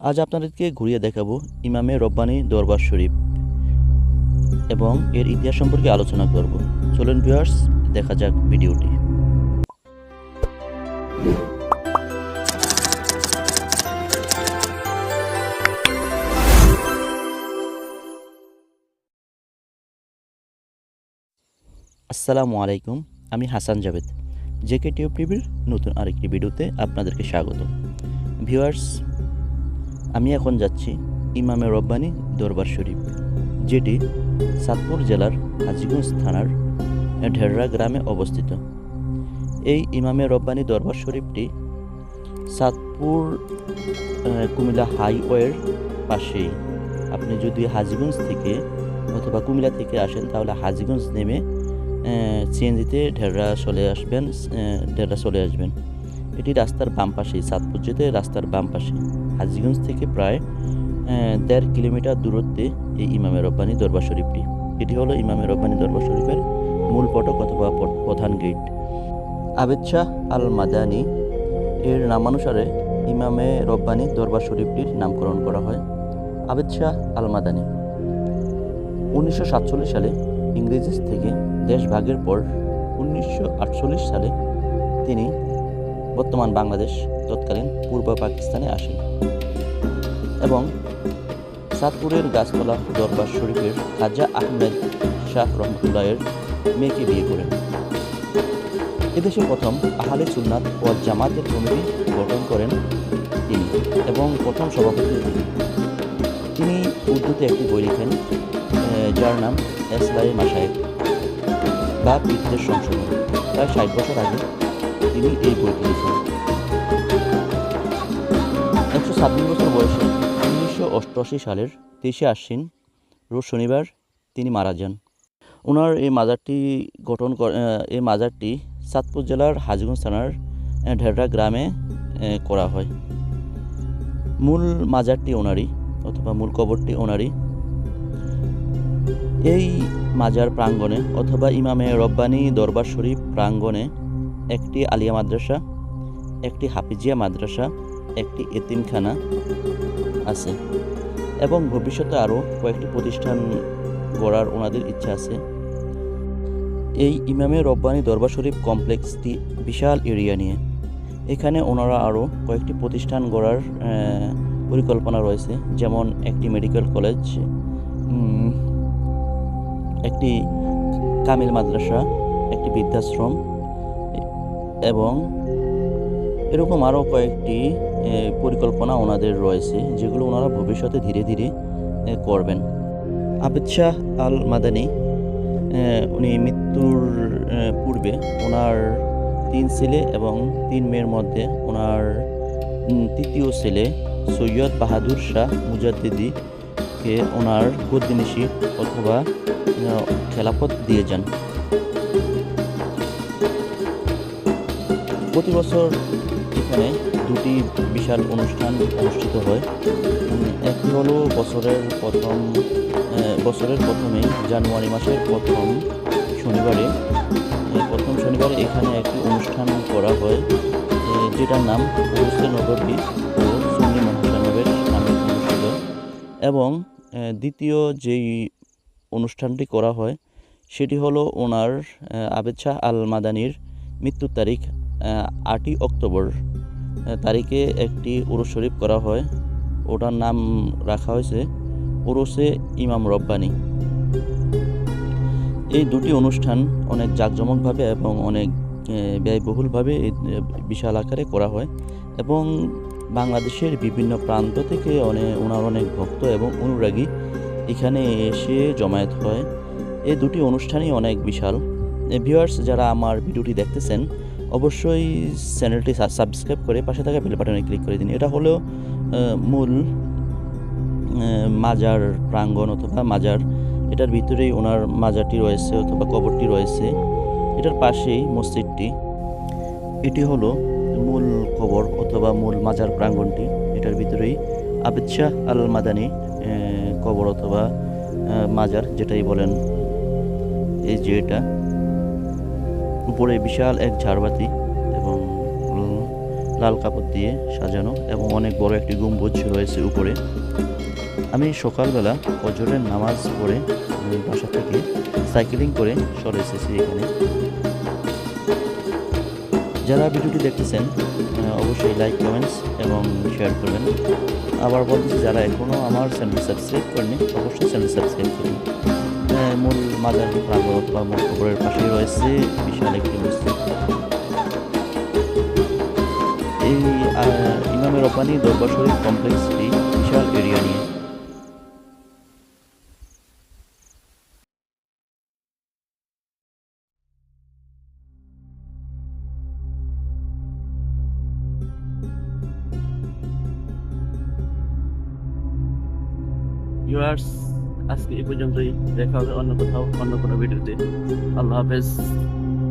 আজ আপনাদেরকে ঘুরিয়ে দেখাবো ইমামে রব্বানি দরবার শরীফ এবং এর ইতিহাস সম্পর্কে আলোচনা করব। চলুন ভিউয়ার্স দেখা যাক ভিডিওটি। আসসালামু আলাইকুম, আমি হাসান জাভেদ। জেকে টিউব টিভির নতুন আরেকটি ভিডিওতে আপনাদেরকে স্বাগত। ভিউয়ার্স আমি এখন যাচ্ছি ইমামে রব্বানি দরবার শরীফ, যেটি সাতপুর জেলার হাজিগঞ্জ থানার ঢেররা গ্রামে অবস্থিত। এই ইমামে রব্বানি দরবার শরীফটি সাতপুর কুমিল্লা হাইওয়ের পাশেই। আপনি যদি হাজিগঞ্জ থেকে অথবা কুমিল্লা থেকে আসেন, তাহলে হাজিগঞ্জ নেমে সিএনজিতে ঢেররা চলে আসবেন ঢেররা চলে আসবেন। এটি রাস্তার বাম পাশেই, সাতপুর যেতে রাস্তার বাম পাশে হাজিগঞ্জ থেকে প্রায় দেড় কিলোমিটার দূরত্বে এই ইমামে রব্বানি দরবার শরীফটি। এটি হলো ইমামে রব্বানি দরবার শরীফের মূল ফটক অথবা প্রধান গেট। আবেদ শাহ আল মাদানি এর নামানুসারে ইমামে রব্বানি দরবার শরীফটির নামকরণ করা হয় আবেদ শাহ আল মাদানি উনিশশো সাতচল্লিশ সালে ইংরেজি থেকে দেশ ভাগের পর উনিশশো আটচল্লিশ সালে তিনি বর্তমান বাংলাদেশ তৎকালীন পূর্ব পাকিস্তানে আসেন এবং সাতপুরের গাছতলা দরবার শরীফের খাজা আহমেদ শাহ রহমতুল্লাহের মেয়েকে বিয়ে করেন। এদেশে প্রথম আহলে সুন্নাত ও জামাতের কমিটি গঠন করেন তিনি এবং প্রথম সভাপতি তিনি। তিনি উর্দুতে একটি বই লিখেন যার নাম এসলাই মাসায়েক বা পিতৃদের সংশোধন। প্রায় ষাট বছর আগে তিনি এই বইটি লিখেন একশো ছাব্বিশ বছর বয়সে উনিশশো অষ্টআশি সালের তেইশে আশ্বিন রোজ শনিবার তিনি মারা যান। ওনার এই মাজারটি গঠন কর- এই মাজারটি সাতপুর জেলার হাজিগঞ্জ থানার ঢেররা গ্রামে করা হয়। মূল মাজারটি ওনারই অথবা মূল কবরটি ওনারই। এই মাজার প্রাঙ্গণে অথবা ইমামে রব্বানি দরবার শরীফ প্রাঙ্গণে একটি আলিয়া মাদ্রাসা, একটি হাফিজিয়া মাদ্রাসা, একটি এতিমখানা আছে। এবং ভবিষ্যতে আরও কয়েকটি প্রতিষ্ঠান গড়ার ওনাদের ইচ্ছা আছে। এই ইমামে রব্বানি দরবার শরীফ কমপ্লেক্সটি বিশাল এরিয়া নিয়ে। এখানে ওনারা আরও কয়েকটি প্রতিষ্ঠান গড়ার পরিকল্পনা রয়েছে। যেমন একটি মেডিকেল কলেজ একটি কামিল মাদ্রাসা, একটি বৃদ্ধাশ্রম এবং এরকম আরও কয়েকটি পরিকল্পনা ওনাদের রয়েছে, যেগুলো ওনারা ভবিষ্যতে ধীরে ধীরে করবেন। আবেদ শাহ আল মাদানি উনি মৃত্যুর পূর্বে ওনার তিন ছেলে এবং তিন মেয়ের মধ্যে ওনার তৃতীয় ছেলে সৈয়দ বাহাদুর শাহ মুজাদ্দিদিকে ওনার গদ্দিনিশি অথবা খেলাফত দিয়ে যান। প্রতি বছর এখানে দুটি বিশাল অনুষ্ঠান অনুষ্ঠিত হয়। একটি হলো বছরের প্রথম বছরের প্রথমেই জানুয়ারি মাসের প্রথম শনিবারে। প্রথম শনিবারে এখানে একটি অনুষ্ঠান করা হয় যেটার নাম উরুসে নববী ও সুন্নি মহাসমাবেশ অনুষ্ঠিত এবং দ্বিতীয় যেই অনুষ্ঠানটি করা হয়, সেটি হলো ওনার আবেদ শাহ আল মাদানির মৃত্যুর তারিখ আটই অক্টোবর তারিখে একটি উরুস শরীফ করা হয়। ওটার নাম রাখা হয়েছে উরুসে ইমাম রব্বানি। এই দুটি অনুষ্ঠান অনেক জাঁকজমকভাবে এবং অনেক ব্যয়বহুলভাবে বিশাল আকারে করা হয় এবং বাংলাদেশের বিভিন্ন প্রান্ত থেকে অনেক ওনার অনেক ভক্ত এবং অনুরাগী এখানে এসে জমায়েত হয়। এই দুটি অনুষ্ঠানই অনেক বিশাল। ভিউয়ার্স যারা আমার ভিডিওটি দেখতেছেন অবশ্যই চ্যানেলটি সাবস্ক্রাইব করে পাশে থাকা বেল বাটনে ক্লিক করে দিন। এটা হলো মূল মাজার প্রাঙ্গণ অথবা মাজার, এটার ভিতরেই ওনার মাজারটি রয়েছে অথবা কবরটি রয়েছে। এটার পাশেই মসজিদটি। এটি হলো মূল কবর অথবা মূল মাজার প্রাঙ্গণটি। এটার ভিতরেই আবেদ শাহ আল মাদানি কবর অথবা মাজার, যেটাই বলেন, এই যে এটা। উপরে বিশাল এক ঝাড়বাতি এবং লাল কাপড় দিয়ে সাজানো এবং অনেক বড় একটি গম্বুজ রয়েছে উপরে। আমি সকালবেলা ফজরের নামাজ পড়ে আমি বাসা থেকে সাইকেলিং করে চলে এসেছি এখানে। যারা ভিডিওটি দেখতেছেন অবশ্যই লাইক, কমেন্টস এবং শেয়ার করবেন। আবার বলতেছি, যারা এখনও আমার চ্যানেল সাবস্ক্রাইব করেনি অবশ্যই চ্যানেল সাবস্ক্রাইব করুন। মূল মাজার প্রাঙ্গণ বা মূল কবরের পাশেই রয়েছে বিশাল একটি মসজিদ। এই ইমামের রব্বানি দরবার শরীফ কমপ্লেক্সটি বিশাল এরিয়া নিয়ে। ভিউয়ার্স আজকে এই পর্যন্তই। দেখা হবে অন্য কোথাও অন্য কোনো ভিডিওতে। আল্লাহ হাফেজ।